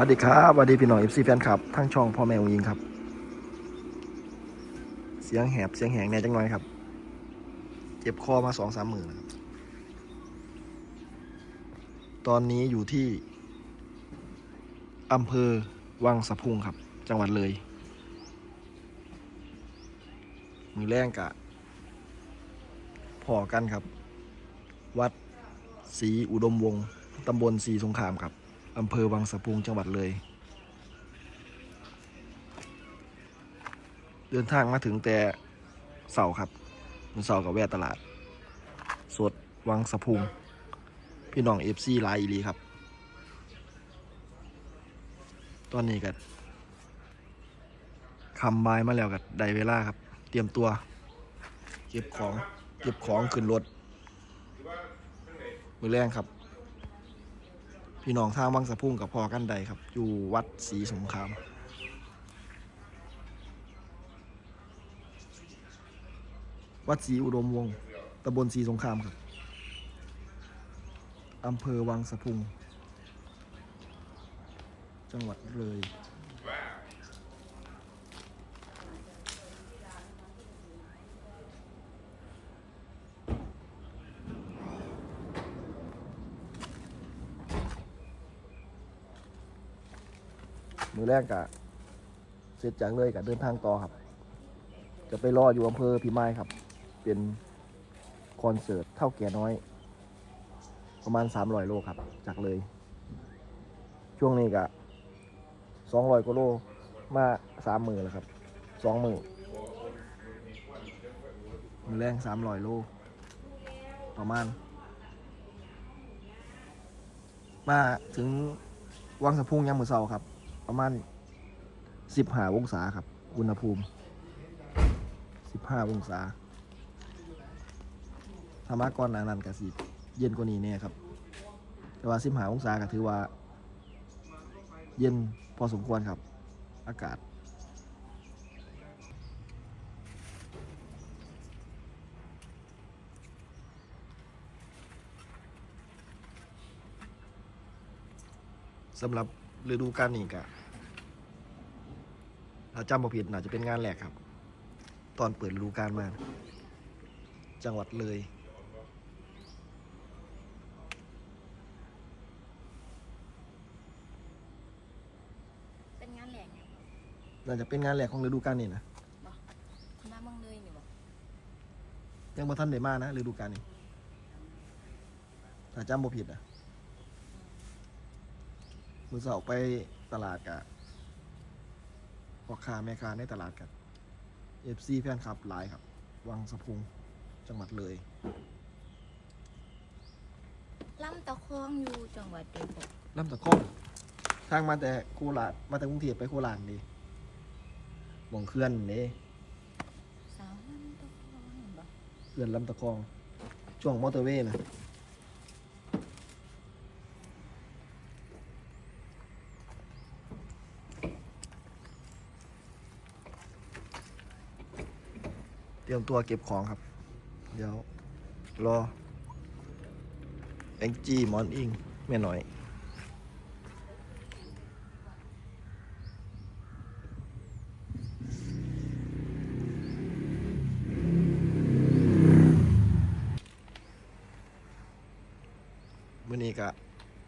วัสดีครับสวัสดีพี่น้องเอฟซีแฟนคลับทั้งช่องพ่อแม่องยิงครับ เสียงแหบเสียงแหงแน่จังน้อยครับ เจ็บคอมาสองสามหมื่นครับตอนนี้อยู่ที่อำเภอวังสะพุงครับ จังหวัดเลย มือแรงกะพอกันครับ วัดศรีอุดมวงศ์ตำบลศรีสงครามครับ อำเภอวังสะพุงจังหวัดเลย เดินทางมาถึงแต่เสาครับมันเสากับแวะตลาด สดวังสะพุง พี่น้องเอฟซีลายอีหลีครับ ตอนนี้กันคำบายมาแล้วกับไดเวลาครับ เตรียมตัว เก็บของ เก็บของขึ้นรถมือแรงครับ พี่น้องทางวังสะพุ่งกับพอกันใดครับ อยู่วัดศรีสงครามวัดศรีอุดมวงศ์ตำบลศรีสงครามครับอำเภอวังสะพุง จังหวัดเลย มือแรกกะเสร็จจากเลยกะเดินทางต่อครับ จะไปรออยู่อำเภอพิมายครับ เป็นคอนเสิร์ตเท่าแก่น้อย ประมาณ300โลครับ จากเลย ช่วงนี้กะ200กว่าโลมาสามมือแล้วครับสองมือมือแรง300โลประมาณ มาถึงวังสะพุงยามมือเสาครับ ประมาณ15องศาครับ อุณหภูมิ15องศาธรรมะก่อนหนานันก็สิเย็นกว่านี้เนี่ยครับ แต่ว่า15องศาก็ถือว่า เย็นพอสมควรครับ อากาศสำหรับฤดูกาลนี้ก็ ถ้าจำบ่ผิดน่าจะเป็นงานแรกครับ ตอนเปิดฤดูกาลมา จังหวัดเลย เป็นงานแหลกไงน่าจะเป็นงานแรกของฤดูกาลนี้นะคุณมาเมืองเลยนี่บอกยังบ่ทันได้มานะฤดูกาลนี้ถ้าจำบ่ผิดนะมือเสาร์ไปตลาดกะ พ่อค้าแม่ค้าในตลาดกับเอฟซีแฟนคลับหลายครับ วังสะพุงจังหวัดเลยลำตะคองอยู่จังหวัดเดียวบอกลำตะคองทางมาแต่โคราชมาแต่กรุงเทพไปโคราชดีหมองเคลื่อนนี่สาวลำตะคองบอกเคลื่อนลำตะคอง ช่วงมอเตอร์เวย์นะ ยมตัวเก็บของครับ เดี๋ยว รอแองจี้มอนอิงแม่หน่อยมื่อนี้ก็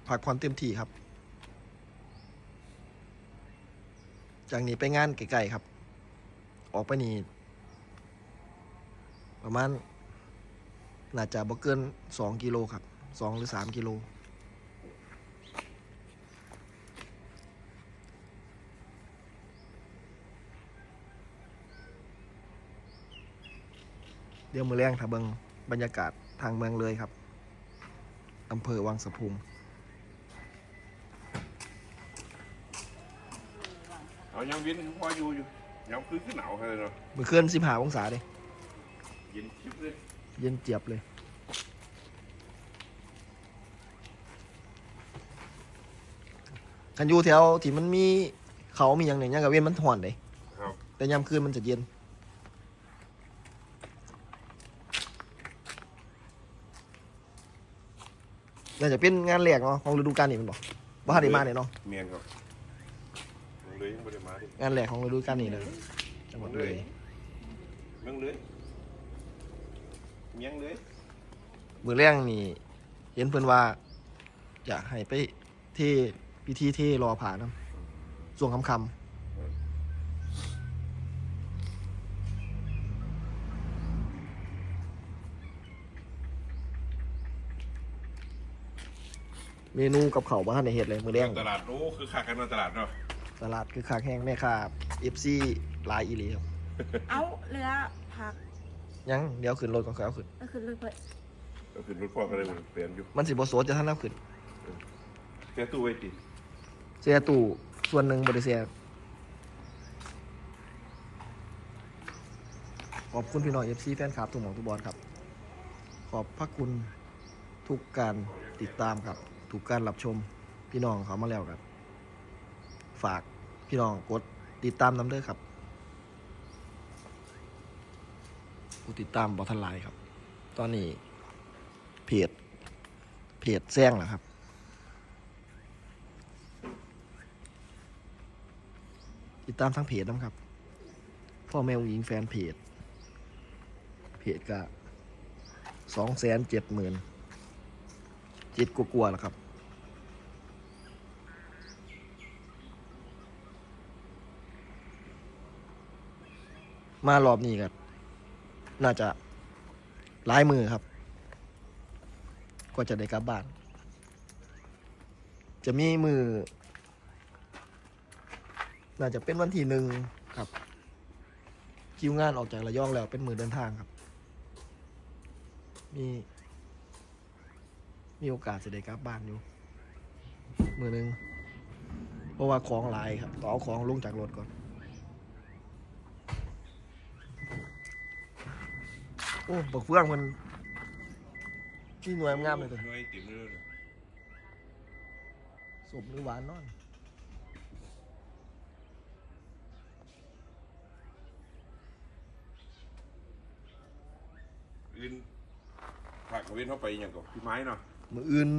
พักผ่อนเต็มที่ครับ จากนี้ไปงานไกลๆครับ ออกไปนี่ ประมาณน่าจะบ่เกินสองกิโลครับสองหรือสามกิโลเดี๋ยวมือแรงถ้าเบิงบรรยากาศทางเมืองเลยครับอำเภอวังสะพุงเอายังวินพออยู่อยู่ยังคือขึ้นหนาวเลยเนาะมือเคลื่อนสิบหาองศาเลย เย็นชิบเลยเย็นเจียบเลยกันอยู่แถวที่มันมีเขามีอย่างหนึ่งอย่างกับเว้นมันห่อนเลยครับแต่ยามคืนมันจะเย็น น่าจะเป็นงานแรกเนาะของฤดูกาลนี่มันบอกบ้าได้มาเนี่ยเนาะ เมียนครับเลยยังไม่ได้มาดิงานแหลกของฤดูกาลนี้เลยจังหวัดเลยเมืองเลย เมียงเลยมือแรงนี่เห็นเพื่อนว่า อยากให้ไปเที่พิธีเที่รอผ่านะส่วงคำคำเมนูกับเขาวบ้านในเห็ดเลยมือแรงตลาดโอ้คือขากันมาตลาดเนาะตลาดคือคาแห้งแม่ค้าเอฟซีลายอีหลีครับ เอาเรือผัก ยังเดี๋ยวขึ้นรถก่อนค่อยเอาขึ้น ก็คือเลยเพิ่นก็คือรถพ่อก็เลยเปลี่ยนอยู่มันสิบโซดจะท่านเอาขึ้น แค่ตู้ไว้ติเสียตู่ส่วนหนึ่งบริเสียขอบคุณพี่น้องเอฟซีแฟนคลับทุกหมองทุกบอลครับ ขอบพระคุณทุกการติดตามครับ ทุกการรับชมพี่น้องเขามาแล้วครับ ฝากพี่น้องกดติดตามน้ำเด้อครับ ผู้ติดตามบอทันไลน์ครับ ตอนนี้เพจเพจแซงนะครับ ติดตามทั้งเพจนะครับ พ่อแม่หญิงแฟนเพจ เพจก็สองแสนเจ็ดหมื่นเจ็ดกลัวๆแล้วครับมารอบนี้ครับ น่าจะหลายมือครับก็จะได้กลับบ้าน จะมีมือ น่าจะเป็นวันที่หนึ่งครับคิวงานออกจากระยองแล้วเป็นมือเดินทางครับ มี มีโอกาสจะได้กลับบ้านอยู่ มือหนึ่งเพราะว่าของหลายครับต้องเอาของลงจากรถก่อน อ้บักเฟืองมันที่หน่วยงามเลยตัวน้อยติ่มเลยสมหรือหวานนอนอื่นฝากกับเว้นเข้าไปอย่างกับพี่ไม้เนาะมืออื่น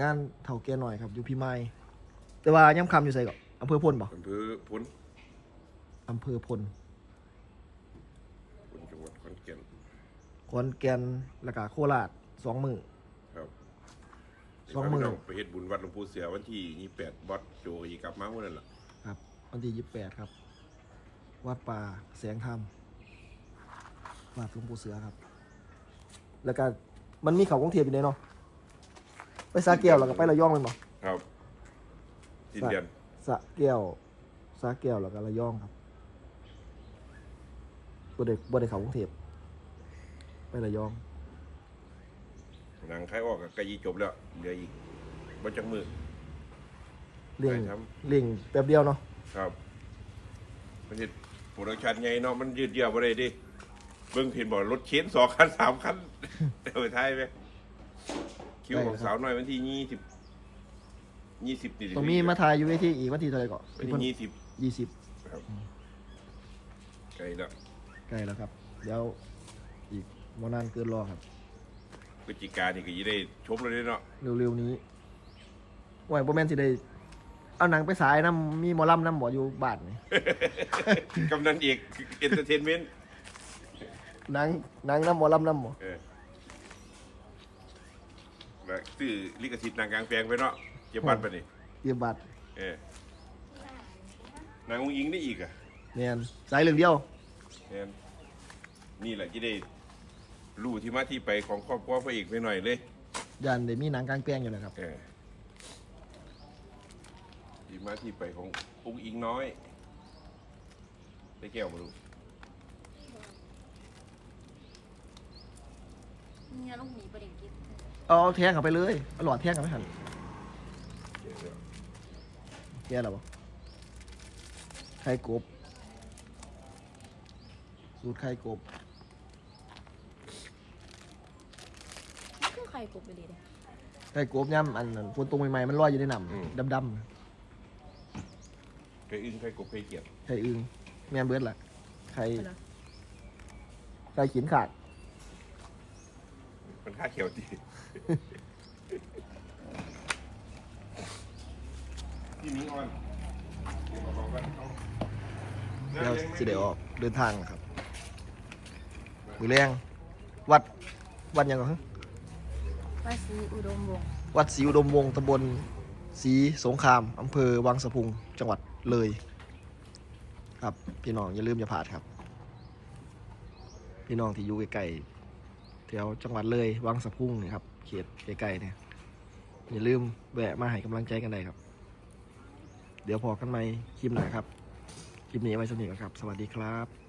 งานเท่าแก่หน่อยครับอยู่พี่ไม้ แต่ว่าย่ำคำอยู่ใส่ก่อนอำเภอพลบ่อำเภอพ้นอำเภอพล พ้นจังหวัดขอนแก่น ขอนแก่นแล้วก็โคราชสองมือ ครับสองหมื่นเดี๋ยวพาพี่น้ไปเฮ็ดบุญวัดหลวงปู่เสือวันที่ยี่แปดบอสโจอีกลับมาเมื่อนั้นล่ะครับวันที่ยี่สิบแปดครับ วัดป่าแสงธรรมวัดหลวงปู่เสือครับ แล้วก็มันมีเขากรุงเทพอยู่เลยเนาะไปสาแก้วแล้วก็ไประยองเลยบ่ครับสิ้นเดือนสระแก้วสระแก้วแล้วก็ระยองครับบ่ได้บ่ได้เขากรุงเทพ ไประยอง หนังคล้ายออกกับกะยีจบแล้วเหลืออีกบ่จักมือ เร่งใช่ครับ เร่งแป๊บเดียวเนาะครับประเทศโปรดักชันไงเนาะมันยืดเยื้อบ่ได้ดิเบิ่งเห็นบ่รถเข็นสองคันสามคันเดี๋ยวไปท้ายไหมคิวของสาวน้อยวันที่ยี่สิบยี่สิบนี่ตรงนี้มาถ่ายอยู่เวทีอีกวันที่เท่าไหร่ก่อนวันที่ยี่สิบยี่สิบครับใกล้แล้ว ใกล้แล้วครับ เดี๋ยวอีก มนานเกินรอครับ พฤศจิกานี่ก็ยี่ได้ชมเลยเนาะเร็วๆนี้ไหวโปรแมนสิได้เอาหนังไปสายน้ำมีหมอลำน้ำหมออยู่บ้านนี่ กำนันเอกเอนเตอร์เทนเมนต์หนังหนังน้ำหมอลำน้ำหมอเออแล้วซื้อลิขสิทธิ์หนางกลางแปลงไปเนาะเก็บบัตรไปนี่เยียบบัตรเออหนางองอิงได้อีกอะเนี่ยสายเหลืองเดียว แม่นนี่แหละที่ได้ รู้ที่มาที่ไปของครอบครัวพระเอกไปหน่อยเลยยันเดี๋ยวมีหนังกลางแปลงอยู่เลยครับ เออที่มาที่ไปขององค์อิงน้อย ได้แก้วมาดูเนี่ยลูกหมีประเด็นกิ๊บเอาเอาแทงเข้าไปเลยเอาหลอดแทงเข้าไปหันเดี๋ยวเดี๋ยวแย่แล้วบ่ไข่กบ สูตรไข่กบ นี่คือ ไข่กบไปเลยเด้ไข่กบย่ำอันนั้นฝนตกใหม่ๆมันลอยอยู่ในน้ำดำเคยอึ้งเคยกบเคยเกลียดๆไข่อึงแม่นเบิดล่ะไข่ไข่ขินขาดมันค่าเขียวดีพี่มิ้งออนแล้วสิได้ออกเดินทางนะครับมือแรงวัดวัดหยังก่อนฮะ ว่าซีอุดมวงศ์วัดศรีอุดมวงศ์ตำบลศรีสงครามอำเภอวังสะพุงจังหวัดเลย ครับพี่น้องอย่าลืมอย่าพลาดครับ พี่น้องที่อยู่ใกล้ๆแถวจังหวัดเลยวังสะพุงนี่ครับเขตใกล้ๆเนี่ยอย่าลืมแวะมาให้กำลังใจกันได้ครับ เดี๋ยวพอกันไหมคลิปหน้าครับคลิปนี้ไว้สนิทกันครับ สวัสดีครับ